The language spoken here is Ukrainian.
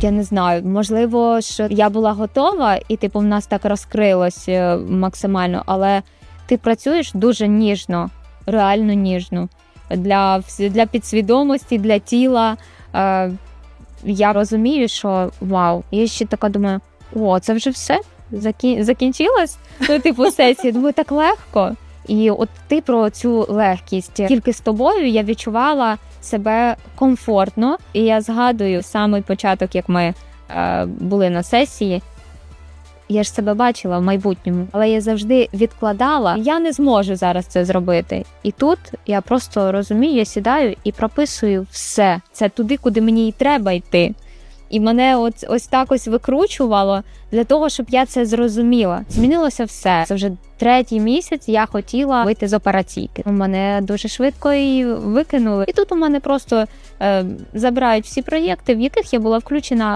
Я не знаю, можливо, що я була готова, і типу в нас так розкрилось е, максимально, але ти працюєш дуже ніжно, реально ніжно. Для, для підсвідомості, для тіла. Е, я розумію, що вау. Я ще така думаю: о, це вже все? Закі... Закінчилось? Ну, типу, сесія. Думаю, так легко. І от ти про цю легкість. Тільки з тобою я відчувала себе комфортно, і я згадую самий початок, як ми е, були на сесії. Я ж себе бачила в майбутньому, але я завжди відкладала. Я не зможу зараз це зробити. І тут я просто розумію, я сідаю і прописую все. Це туди, куди мені і треба йти. І мене от ось так ось викручувало для того, щоб я це зрозуміла. Змінилося все. Це вже третій місяць. Я хотіла вийти з операційки. Мене дуже швидко і викинули. І тут у мене просто е, забирають всі проєкти, в яких я була включена